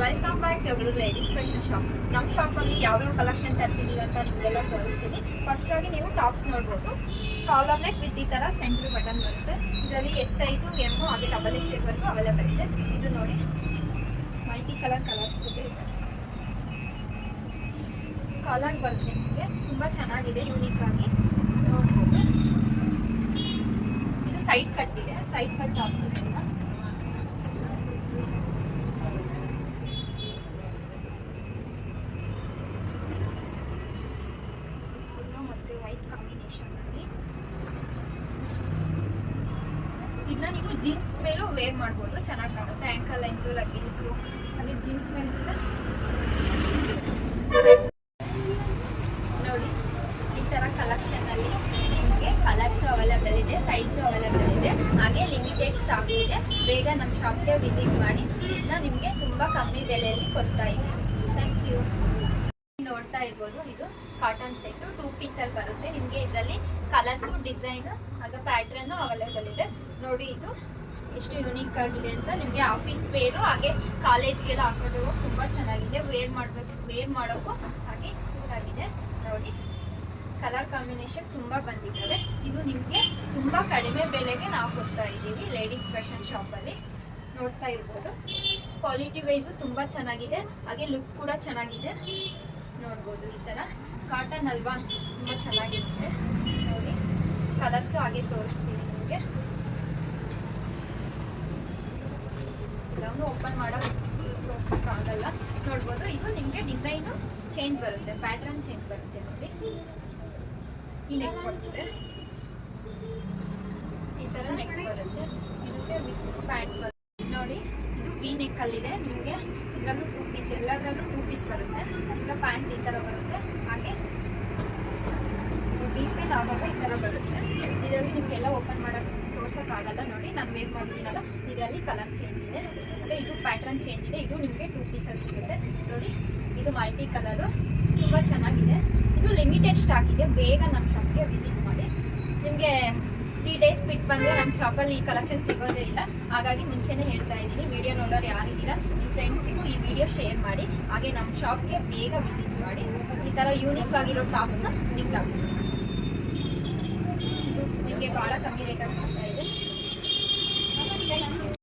Welcome back Jagalur ladies fashion shop ನಮ್ಮ ಶಾಪಲ್ಲಿ ಯಾವ್ಯಾವ ಕಲೆಕ್ಷನ್ ತರಿಸಿದೀವಿ ಅಂತ ನಿಮಗೆಲ್ಲ ತೋರಿಸ್ತೀನಿ. ಫಸ್ಟ್ ಆಗಿ ನೀವು ಟಾಪ್ಸ್ ನೋಡ್ಬೋದು. ಕಾಲರ್ ನೆಕ್ ವಿತ್ ಈ ಥರ ಸೆಂಟ್ರ್ ಬಟನ್ ಬರುತ್ತೆ. ಇದರಲ್ಲಿ ಎಸ್ ಸೈಜು ಎಂ ಹಾಗೆ ಡಬಲ್ ಎಕ್ಸ್ ಎಲ್ವರೆಗೂ ಅವೈಲೇಬಲ್ ಇದೆ. ಇದು ನೋಡಿ. ಮಲ್ಟಿ ಕಲರ್ ಕಲರ್ಸ್ ಇದೆ. ಕಾಲರ್ ಬರುತ್ತೆ ನಿಮಗೆ. ತುಂಬ ಚೆನ್ನಾಗಿದೆ ಯೂನಿಕ್ ಆಗಿ. ನೋಡ್ಬೋದು. ಇದು ಸೈಡ್ ಕಟ್ ಇದೆ. ಸೈಡ್ ಕಟ್ ಟಾಪ್ಸ್ ಇದೆ ಎಲ್ಲ. ಬ್ಲೂ ಮತ್ತೆ ವೈಟ್ ಕಾಂಬಿನೇಷನ್ ಅಲ್ಲಿ ಇದನ್ನ ನೀವು ಜೀನ್ಸ್ ಮೇಲೂ ವೇರ್ ಮಾಡ್ಬೋದು. ಚೆನ್ನಾಗಿ ಕಾಣುತ್ತೆ. ಆ್ಯಂಕಲ್ ಲೈನ್ಸು ಲಗ್ಗಿನ್ಸು ಹಾಗೆ ಜೀನ್ಸ್ ಮೇಲೆ ಕೂಡ ನೋಡಿ, ಈ ಥರ ಕಲೆಕ್ಷನಲ್ಲಿ ನಿಮಗೆ ಕಲರ್ಸು ಅವೈಲೇಬಲ್ ಇದೆ ಸೈಜು ಅವೈಲೇಬಲ್ ಇದೆ. ಹಾಗೆ ಲಿಮಿಟೆಡ್ ಸ್ಟಾಕ್ ಇದೆ. ಬೇಗ ನಮ್ಮ ಶಾಪ್ಗೆ ವಿಸಿಟ್ ಮಾಡಿ. ಇದನ್ನ ನಿಮಗೆ ತುಂಬ ಕಮ್ಮಿ ಬೆಲೆಯಲ್ಲಿ ಕೊಡ್ತಾ ಇದೆ. ಥ್ಯಾಂಕ್ ಯು ನೋಡ್ತಾ ಇರ್ಬೋದು, ಇದು ಕಾಟನ್ ಸೆಟ್ ಟೂ ಪೀಸಲ್ಲಿ ಬರುತ್ತೆ. ನಿಮಗೆ ಇದರಲ್ಲಿ ಕಲರ್ಸು ಡಿಸೈನು ಹಾಗೆ ಪ್ಯಾಟ್ರನ್ನು ಅವೈಲೇಬಲ್ ಇದೆ. ನೋಡಿ ಇದು. ಎಷ್ಟು ಯುನೀಕ್ ಆಗಿದೆ ಅಂತ ನಿಮಗೆ ಆಫೀಸ್ ವೇರು ಹಾಗೆ ಕಾಲೇಜ್ಗೆಲ್ಲ ಹಾಕೊಂಡು ತುಂಬ ಚೆನ್ನಾಗಿದೆ. ವೇರ್ ಮಾಡಬೇಕು ವೇರ್ ಮಾಡೋಕ್ಕೂ ಹಾಗೆ ಆಗಿದೆ. ನೋಡಿ ಕಲರ್ ಕಾಂಬಿನೇಷನ್ ತುಂಬ ಬಂದಿದ್ದಾವೆ. ಇದು ನಿಮಗೆ ತುಂಬ ಕಡಿಮೆ ಬೆಲೆಗೆ ನಾವು ಕೊಡ್ತಾ ಇದ್ದೀವಿ ಲೇಡೀಸ್ ಫ್ಯಾಷನ್ ಶಾಪಲ್ಲಿ ನೋಡ್ತಾ ಇರ್ಬೋದು. ಕ್ವಾಲಿಟಿ ವೈಸು ತುಂಬ ಚೆನ್ನಾಗಿದೆ. ಹಾಗೆ ಲುಕ್ ಕೂಡ ಚೆನ್ನಾಗಿದೆ. ನೋಡ್ಬೋದು ಈ ಥರ ಕಾಟನ್ ಅಲ್ವಾ? ತುಂಬ ಚೆನ್ನಾಗಿರುತ್ತೆ. ನೋಡಿ ಕಲರ್ಸು ಹಾಗೆ ತೋರಿಸ್ತೀನಿ ನಿಮಗೆ. ಎಲ್ಲವನ್ನೂ ಓಪನ್ ಮಾಡೋಕೆ ಆಗಲ್ಲ. ನೋಡ್ಬೋದು, ಇದು ನಿಮಗೆ ಡಿಸೈನು ಚೇಂಜ್ ಬರುತ್ತೆ ಪ್ಯಾಟ್ರನ್ ಚೇಂಜ್ ಬರುತ್ತೆ ನೋಡಿ. ಈ ನೆಕ್ ಬರುತ್ತೆ. ಈ ಥರ ನೆಕ್ ಬರುತ್ತೆ. ಇದಕ್ಕೆ ವಿತ್ ಪ್ಯಾಂಟ್ ಬರುತ್ತೆ. ನೋಡಿ, ಇದು ವಿ ನೆಕ್ ಅಲ್ಲಿದೆ. ನಿಮಗೆ ಇದರಲ್ಲೂ ಟೂ ಪೀಸ್ ಎಲ್ಲದರಲ್ಲೂ ಟೂ ಪೀಸ್ ಬರುತ್ತೆ. ಈಗ ಪ್ಯಾಂಟ್ ಈ ಥರ ಬರುತ್ತೆ. ಹಾಗೆ ಆದಾಗ ಈ ಥರ ಬರುತ್ತೆ. ಇದರಲ್ಲಿ ನಿಮಗೆಲ್ಲ ಓಪನ್ ಮಾಡೋಕ್ಕೆ ತೋರ್ಸೋಕ್ಕಾಗಲ್ಲ ನೋಡಿ, ನಾನು ವೇರ್ ಮಾಡಿದ್ದೀನಲ್ಲ ಇದರಲ್ಲಿ ಕಲರ್ ಚೇಂಜ್ ಇದೆ. ಮತ್ತೆ ಇದು ಪ್ಯಾಟ್ರನ್ ಚೇಂಜ್ ಇದೆ. ಇದು ನಿಮಗೆ ಟೂ ಪೀಸಸ್ ಸಿಗುತ್ತೆ. ನೋಡಿ, ಇದು ಮಲ್ಟಿ ಕಲರು ತುಂಬ ಚೆನ್ನಾಗಿದೆ. ಇದು ಲಿಮಿಟೆಡ್ ಸ್ಟಾಕ್ ಇದೆ. ಬೇಗ ನಮ್ಮ ಶಾಪ್ಗೆ ವಿಸಿಟ್ ಮಾಡಿ. ನಿಮಗೆ ತ್ರೀ ಡೇಸ್ ಬಿಟ್ಟು ಬಂದರೆ ನಮ್ಮ ಶಾಪಲ್ಲಿ ಈ ಕಲೆಕ್ಷನ್ ಸಿಗೋದೇ ಇಲ್ಲ. ಹಾಗಾಗಿ ಮುಂಚೆನೇ ಹೇಳ್ತಾ ಇದ್ದೀನಿ ವಿಡಿಯೋ ನೋಡೋರು ಯಾರಿದ್ದೀರಾ ನಿಮ್ಮ ಫ್ರೆಂಡ್ಸಿಗೂ ಈ ವಿಡಿಯೋ ಶೇರ್ ಮಾಡಿ. ಹಾಗೆ ನಮ್ಮ ಶಾಪ್ಗೆ ಬೇಗ ವಿಸಿಟ್ ಮಾಡಿ. ಈ ಥರ ಯೂನಿಕ್ ಆಗಿರೋ ಟಾಪ್ಸ್ನ ನಿಮ್ಗೆ ಹಾಕ್ಸ್ತೀನಿ